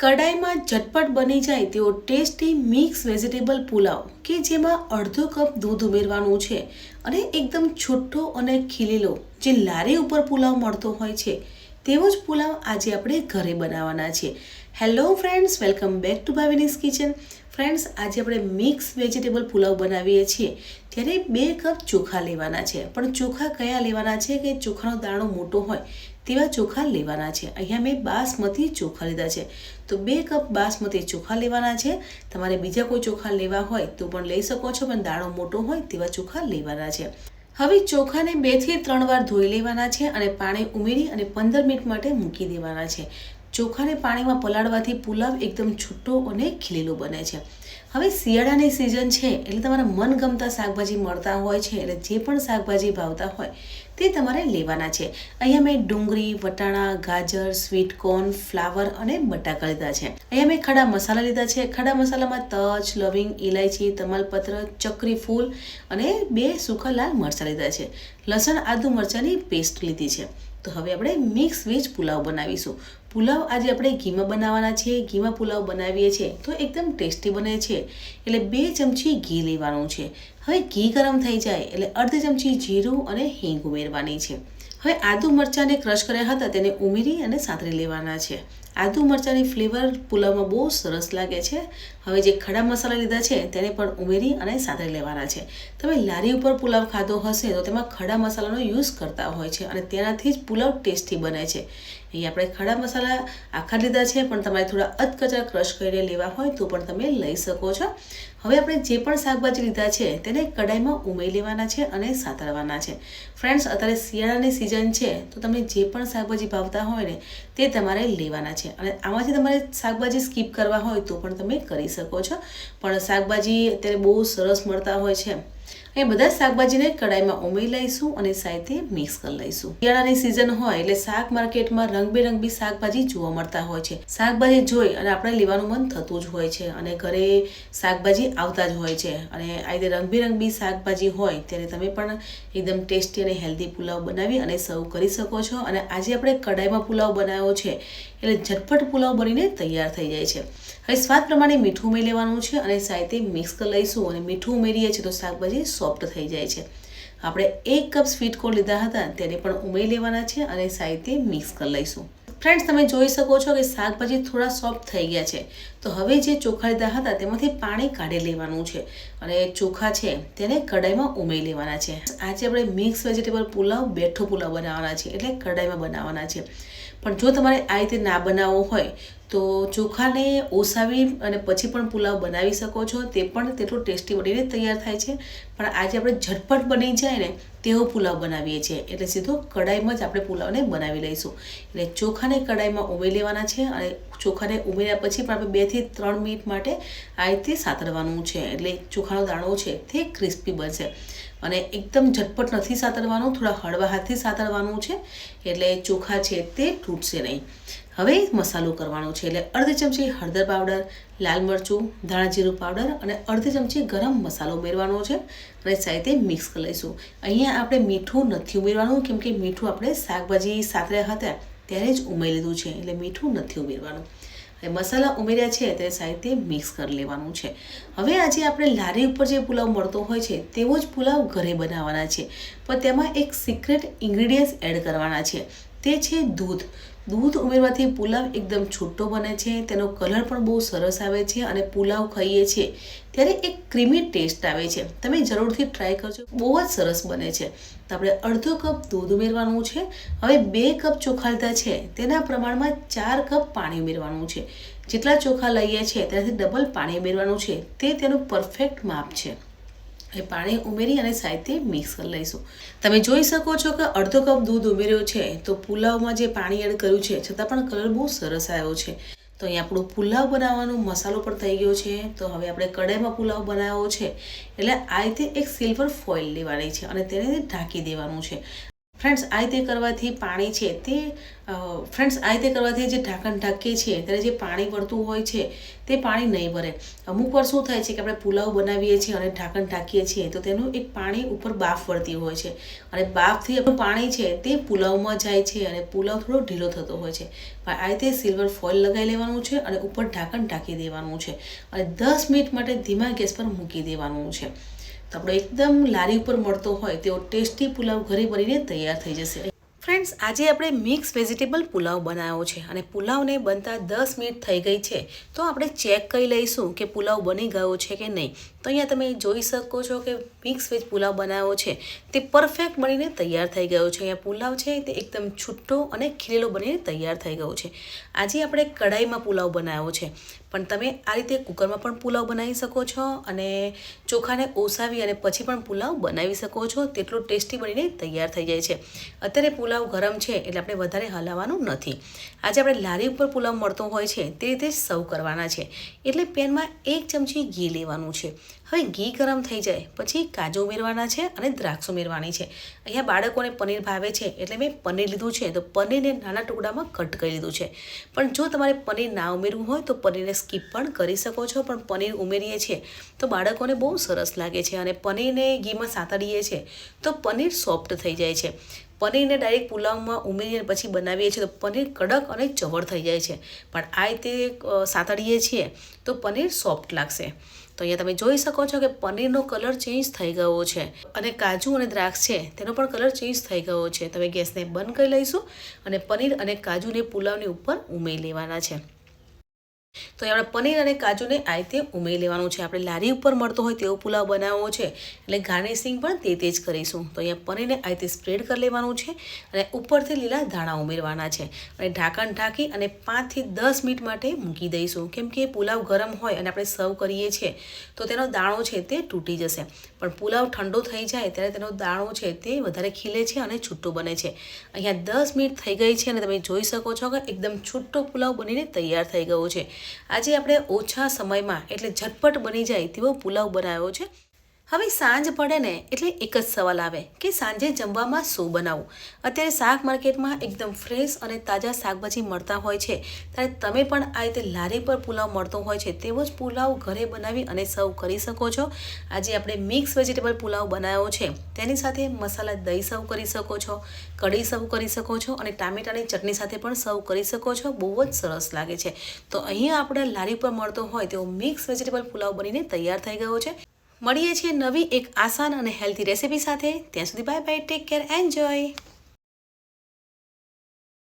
કડાઈમાં ઝટપટ બની જાય તેવો ટેસ્ટી મિક્સ વેજીટેબલ પુલાવ કે જેમાં અડધો કપ દૂધ ઉમેરવાનું છે અને એકદમ છૂટો અને ખીલેલો જે લારી ઉપર પુલાવ મળતો હોય છે, તેવો જ પુલાવ આજે આપણે ઘરે બનાવવાના છે. Hello friends welcome back to Bhavini's kitchen friends આજે આપણે મિક્સ વેજીટેબલ પુલાવ બનાવીએ છીએ. ત્યારે બે કપ ચોખા લેવાના છે. પણ ચોખા કયા લેવાના છે કે ચોખાનો દાણો મોટો હોય? તેવા ચોખા લેવાના છે. અહીંયા મેં બાસમતી ચોખા લીધા છે. તો બે કપ બાસમતી ચોખા લેવાના છે. તમારે બીજા કોઈ ચોખા લેવા હોય તો પણ લઈ શકો છો, પણ દાણો મોટો હોય તેવા ચોખા લેવાના છે. હવે ચોખાને બેથી ત્રણ વાર ધોઈ લેવાના છે અને પાણી ઉમેરી અને પંદર મિનિટ માટે મૂકી દેવાના છે. ચોખાને પાણીમાં પલાળવાથી પુલાવ એકદમ છૂટો અને ખીલેલો બને છે. હવે શિયાળાની સિઝન છે એટલે તમારા મનગમતા શાકભાજી મળતા હોય છે, એટલે જે પણ શાકભાજી ભાવતા હોય તે તમારે લેવાના છે. અહીંયા મેં ડુંગળી, વટાણા, ગાજર સ્વીટ કોર્ન ફ્લાવર અને બટાકા લીધા છે. અહીંયા મેં ખડા મસાલા લીધા છે. ખડા મસાલામાં તજ, લવિંગ ઇલાયચી તમાલપત્ર, ચક્રી ફૂલ અને બે સૂકા લાલ મરચાં લીધા છે. લસણ, આદુ મરચાંની પેસ્ટ લીધી છે. તો હવે આપણે મિક્સ વેજ પુલાવ બનાવીશું. પુલાવ આજે આપણે ઘીમાં બનાવવાના છીએ. ઘીમાં પુલાવ બનાવીએ છીએ તો એકદમ ટેસ્ટી બને છે. એટલે બે ચમચી ઘી લેવાનું છે. હવે ઘી ગરમ થઈ જાય એટલે અડધી ચમચી જીરું અને હિંગ ઉમેરવાની છે. હવે આદુ મરચાંને ક્રશ કર્યા હતા તેને ઉમેરી અને સાતરી લેવાના છે. આદુ મરચાંની ફ્લેવર પુલાવમાં બહુ સરસ લાગે છે. હવે જે ખડા મસાલા લીધા છે તેને પણ ઉમેરી અને સાતરી લેવાના છે. તમે લારી ઉપર પુલાવ ખાધો હશે તો તેમાં ખડા મસાલાનો યુઝ કરતા હોય છે અને તેનાથી જ પુલાવ ટેસ્ટી બને છે. અહીં આપણે ખડા મસાલા આખા લીધા છે, પણ તમારે થોડા અધકચરા ક્રશ કરીને લેવા હોય તો પણ તમે લઈ શકો છો. હવે આપણે જે પણ શાકભાજી લીધા છે તેને કડાઈમાં ઉમેરી લેવાના છે અને સાતળવાના છે. ફ્રેન્ડ્સ અત્યારે શિયાળાની સિઝન છે, તો તમે જે પણ શાકભાજી ભાવતા હોય ને, તે તમારે લેવાના છે. અને આમાંથી તમારે શાકભાજી સ્કીપ કરવા હોય તો પણ તમે કરી શકો છો. પણ શાકભાજી અત્યારે બહુ સરસ મળતા હોય છે. એ બધા શાકભાજીને કડાઈમાં ઉમેરી લઈશું અને સાથે મિક્સ કરી લઈશું. શિયાળાની સિઝન હોય એટલે શાક માર્કેટમાં રંગબેરંગી શાકભાજી જોવા મળતા હોય છે. શાકભાજી જોઈ અને આપણે લેવાનું મન થતું જ હોય છે અને ઘરે શાકભાજી આવતા જ હોય છે. અને આ રીતે રંગબેરંગી શાકભાજી હોય ત્યારે તમે પણ એકદમ ટેસ્ટી અને હેલ્ધી પુલાવ બનાવી અને સર્વ કરી શકો છો. અને આજે આપણે કડાઈમાં પુલાવ બનાવ્યો છે એટલે ઝટપટ પુલાવ બનીને તૈયાર થઈ જાય છે. હવે સ્વાદ પ્રમાણે મીઠું ઉમેરી લેવાનું છે અને સાથે મિક્સ કરી લઈશું અને મીઠું ઉમેરીએ છીએ તો શાકભાજી સોફ્ટ થઈ જાય છે. આપણે એક કપ સ્વીટ કોર્ન લીધા હતા, તેને પણ ઉમેરી લેવાના છે અને સાહિત્ય મિક્સ કરી લઈશું. ફ્રેન્ડ્સ, તમે જોઈ શકો છો કે શાકભાજી થોડા સોફ્ટ થઈ ગયા છે. તો હવે જે ચોખા લીધા હતા, તેમાંથી પાણી કાઢી લેવાનું છે અને ચોખા છે તેને કડાઈમાં ઉમેરી લેવાના છે. આજે આપણે મિક્સ વેજીટેબલ પુલાવ, બેઠો પુલાવ બનાવવાના છે, એટલે કડાઈમાં બનાવવાના છે. પણ જો તમારે આ રીતે ના બનાવવો હોય તો ચોખાને ઓસાવી અને પછી પણ પુલાવ બનાવી શકો છો. તે પણ તેટલું ટેસ્ટી બનીને તૈયાર થાય છે. પણ આજે આપણે ઝટપટ બની જાય ને તેવો પુલાવ બનાવીએ છીએ. એટલે સીધો કડાઈમાં જ આપણે પુલાવને બનાવી લઈશું. એટલે ચોખાને કડાઈમાં ઉમેરી લેવાના છે અને ચોખાને ઉમેર્યા પછી પણ આપણે બેથી ત્રણ મિનિટ માટે આ રીતે સાતરવાનું છે. એટલે ચોખાનો દાણો છે તે ક્રિસ્પી બનશે. અને એકદમ ઝટપટ નથી સાતરવાનું, થોડા હળવા હાથથી સાતરવાનું છે, એટલે ચોખા છે તે તૂટશે નહીં. હવે મસાલો કરવાનો છે, એટલે અર્ધ ચમચી હળદર પાવડર, લાલ મરચું, ધાણા જીરું પાવડર અને અડધી ચમચી ગરમ મસાલો ઉમેરવાનો છે અને સાથે મિક્સ કરી લઈશું. અહીંયા આપણે મીઠું નથી ઉમેરવાનું, કેમ કે મીઠું આપણે શાકભાજી સાતર્યા હતા, ત્યારે જ ઉમેરી લીધું છે, એટલે મીઠું નથી ઉમેરવાનું. હવે મસાલા ઉમેર્યા છે તે સાથે મિક્સ કરી લેવાનું છે. હવે આજે આપણે લારી ઉપર જે પુલાવ મળતો હોય છે તેવો જ પુલાવ ઘરે બનાવવાના છે. પણ તેમાં એક સિક્રેટ ઇન્ગ્રીડિયન્ટ્સ એડ કરવાના છે. તે છે દૂધ. દૂધ ઉમેરવાથી પુલાવ એકદમ છૂટો બને છે, તેનો કલર પણ બહુ સરસ આવે છે અને પુલાવ ખાઈએ છીએ ત્યારે એક ક્રીમી ટેસ્ટ આવે છે. તમે જરૂરથી ટ્રાય કરજો, બહુ જ સરસ બને છે. તો આપણે અડધો કપ દૂધ ઉમેરવાનું છે. હવે બે કપ ચોખા લીધા છે, તેના પ્રમાણમાં ચાર કપ પાણી ઉમેરવાનું છે. જેટલા ચોખા લઈએ છીએ તેનાથી ડબલ પાણી ઉમેરવાનું છે. તે તેનું પરફેક્ટ માપ છે. એ પાણી ઉમેરી અને સાહિત્ય મિક્સ કરી લઈશું. તમે જોઈ શકો છો કે અડધો કપ દૂધ ઉમેર્યો છે, તો પુલાવમાં જે પાણી એડ કર્યું છે, છતાં પણ કલર બહુ સરસ આવ્યો છે. તો અહીં આપણો પુલાવ બનાવવાનો મસાલો પણ થઈ ગયો છે, તો હવે આપણે કડાઈમાં પુલાવ બનાવ્યો છે. એટલે આ રીતે એક સિલ્વર ફોઇલ લેવાની છે અને તેને ઢાંકી દેવાનું છે. ફ્રેન્ડ્સ આ રીતે કરવાથી પાણી છે તે ફ્રેન્ડ્સ આ રીતે કરવાથી જે ઢાંકણ ઢાંકીએ છીએ, ત્યારે જે પાણી પડતું હોય છે, તે પાણી નહીં ભરે અમુક વાર શું થાય છે કે આપણે પુલાવ બનાવીએ છીએ અને ઢાંકણ ઢાંકીએ છીએ, તો તેનું એક પાણી ઉપર બાફ વળતી હોય છે. અને બાફથી આપણું પાણી છે તે પુલાવમાં જાય છે અને પુલાવ થોડો ઢીલો થતો હોય છે. આ રીતે સિલ્વર ફોઇલ લગાવી લેવાનું છે અને ઉપર ઢાંકણ ઢાંકી દેવાનું છે. અને દસ મિનિટ માટે ધીમા ગેસ પર મૂકી દેવાનું છે. તો આપણો એકદમ લારી ઉપર મળતો હોય તેવો ટેસ્ટી પુલાવ ઘરે બનીને તૈયાર થઈ જશે. ફ્રેન્ડ્સ, આજે આપણે મિક્સ વેજીટેબલ પુલાવ બનાવ્યો છે અને પુલાવને બનતા દસ મિનિટ થઈ ગઈ છે. તો આપણે ચેક કરી લઈશું કે પુલાવ બની ગયો છે કે નહીં. તો અહીંયા તમે જોઈ શકો છો કે મિક્સ વેજ પુલાવ બનાવ્યો છે. તે પરફેક્ટ બનીને તૈયાર થઈ ગયો છે. અહીંયા પુલાવ છે તે એકદમ છૂટો અને ખીલેલો બનીને તૈયાર થઈ ગયો છે. આજે આપણે કઢાઈમાં પુલાવ બનાવ્યો છે. પણ તમે આ રીતે કુકરમાં પણ પુલાવ બનાવી શકો છો અને ચોખાને ઓસાવી અને પછી પણ પુલાવ બનાવી શકો છો. તેટલું ટેસ્ટી બનીને તૈયાર થઈ જાય છે. અત્યારે પુલાવ ગરમ છે એટલે આપણે વધારે હલાવવાનું નથી. આજે આપણે લારી ઉપર પુલાવ મળતો હોય છે તે રીતે સર્વ કરવાના છે. એટલે પેનમાં એક ચમચી ઘી લેવાનું છે. હવે ઘી ગરમ થઈ જાય, પછી કાજુ ઉમેરવાના છે અને દ્રાક્ષ ઉમેરવાની છે. અહીંયા બાળકોને પનીર ભાવે છે, એટલે મેં પનીર લીધું છે, તો પનીરને નાના ટુકડામાં કટ કરી લીધું છે. પણ જો તમારે પનીર ના ઉમેરવું હોય, તો પનીરને સ્કીપ પણ કરી શકો છો, પણ પનીર ઉમેરીએ છીએ, તો બાળકોને બહુ સરસ લાગે છે અને પનીરને ઘીમાં સાતડીએ છીએ, તો પનીર સોફ્ટ થઈ જાય છે. પનીરને ડાયરેક્ટ પુલાવમાં ઉમેરીને પછી બનાવીએ છીએ, તો પનીર કડક અને ચવડ થઈ જાય છે. પણ આ રીતે સાતડીએ છીએ, તો પનીર સોફ્ટ લાગશે. તો અહીંયા તમે જોઈ શકો છો કે પનીરનો કલર ચેન્જ થઈ ગયો છે અને કાજુ અને દ્રાક્ષ છે તેનો પણ કલર ચેન્જ થઈ ગયો છે. તમે ગેસને બંધ કરી લઈશું અને પનીર અને કાજુને પુલાવની ઉપર ઉમેરી લેવાના છે. તો આપણે પનીર અને કાજુને આ રીતે ઉમેરી લેવાનું છે. આપણે લારી ઉપર મળતો હોય તેવો પુલાવ બનાવવો છે. એટલે ગાર્નિશિંગ પણ તે તે જ કરીશું. તો અહીંયા પનીરને આ રીતે સ્પ્રેડ કરી લેવાનું છે અને ઉપરથી લીલા ધાણા ઉમેરવાના છે. અને ઢાંકણ ઢાંકી અને પાંચથી દસ મિનિટ માટે મૂકી દઈશું. કેમ કે પુલાવ ગરમ હોય અને આપણે સર્વ કરીએ છીએ, તો તેનો દાણો છે તે તૂટી જશે. પણ પુલાવ ઠંડો થઈ જાય ત્યારે તેનો દાણો છે તે વધારે ખીલે છે અને છૂટો બને છે. અહીંયા દસ મિનિટ થઈ ગઈ છે અને તમે જોઈ શકો છો કે એકદમ છૂટો પુલાવ બનીને તૈયાર થઈ ગયો છે. આજે આપણે ઓછા સમયમાં એટલે ઝટપટ બની જાય તેવો પુલાવ બનાવ્યો છે. હવે સાંજ પડે ને એટલે એક જ સવાલ આવે કે સાંજે જમવામાં શું બનાવવું અત્યારે શાક માર્કેટમાં એકદમ ફ્રેશ અને તાજા શાકભાજી મળતા હોય છે. ત્યારે તમે પણ આ રીતે લારી પર પુલાવ મળતો હોય છે તેવો જ પુલાવ ઘરે બનાવી અને સર્વ કરી શકો છો. આજે આપણે મિક્સ વેજીટેબલ પુલાવ બનાવ્યો છે. તેની સાથે મસાલા દહીં સર્વ કરી શકો છો, કઢી સર્વ કરી શકો છો અને ટામેટાની ચટણી સાથે પણ સર્વ કરી શકો છો. બહુ જ સરસ લાગે છે. તો અહીંયા આપણે લારી પર મળતો હોય તેવો મિક્સ વેજીટેબલ પુલાવ બનીને તૈયાર થઈ ગયો છે. મળીએ છીએ નવી એક આસાન અને હેલ્ધી રેસીપી સાથે. ત્યાં સુધી bye bye take care enjoy